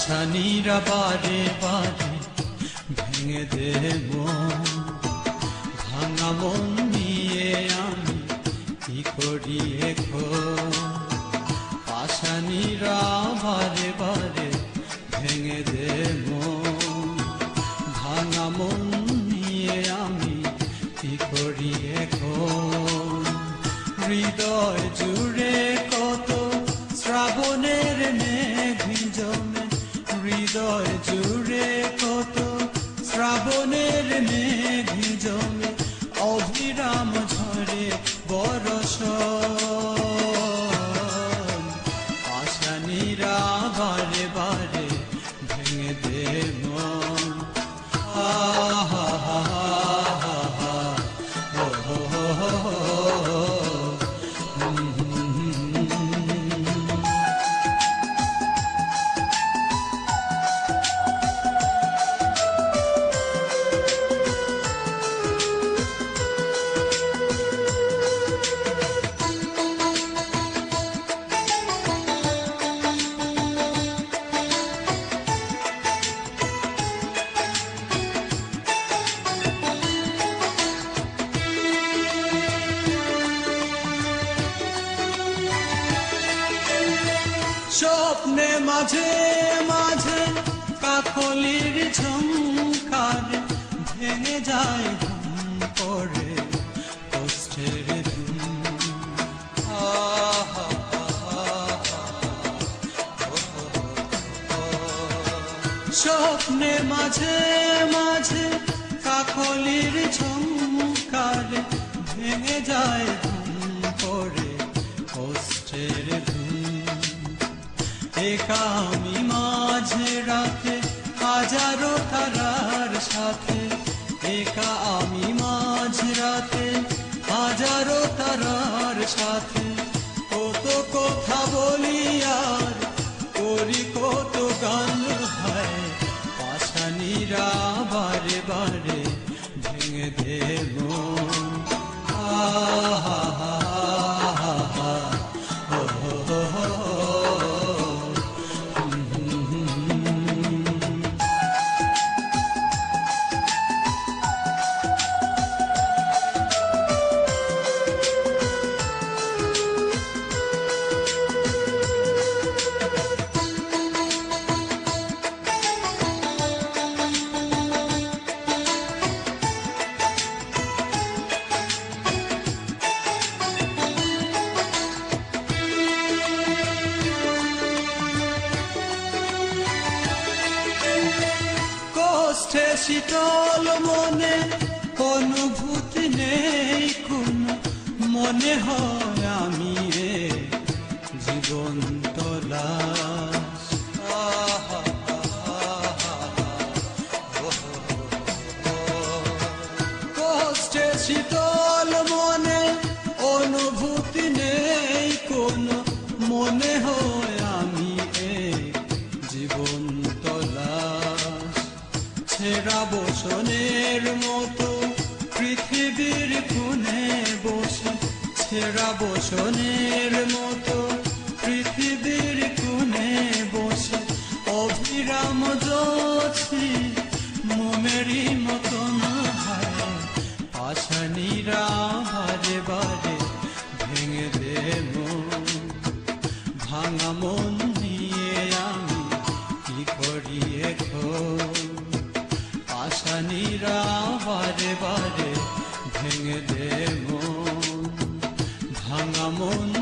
আশানিরা বারে বারে ভেঙে দেব। ভাঙা মন নিয়ে আমি কি করি এখন? আশানিরা বারে বারে ভেঙে দেব। ভাঙা মন নিয়ে আমি কি করি এখন? হৃদয় জুড়ে হৃদয় জুড়ে স্বপ্নে মাঝে মাঝে কাকলির ঝঙ্কার ভেঙে যায় ঘুম পড়ে কষ্টের স্বপ্নে মাঝে মাঝে কাকলির ঝঙ্কার আমি মাঝে রাতে হাজারো তারার সাথে। একা আমি মাঝ রাতে হাজারো তারার সাথে। শীতল মনে অনুভূতি নেই কোন মনে হয়। ছেঁড়া বসনের মতো পৃথিবীর কোণে বসে। ছেঁড়া বসনের মতো পৃথিবীর কোণে বসে। অভিরাম জ্যোতি মোমেরই মতন হয়। আশানিরা বারে বারে ভেঙে দেব। ভাঙা মন নিয়ে আমি কি করি এখন? ফিরা বারে বারে ভেঙে দে মন ভাঙা মন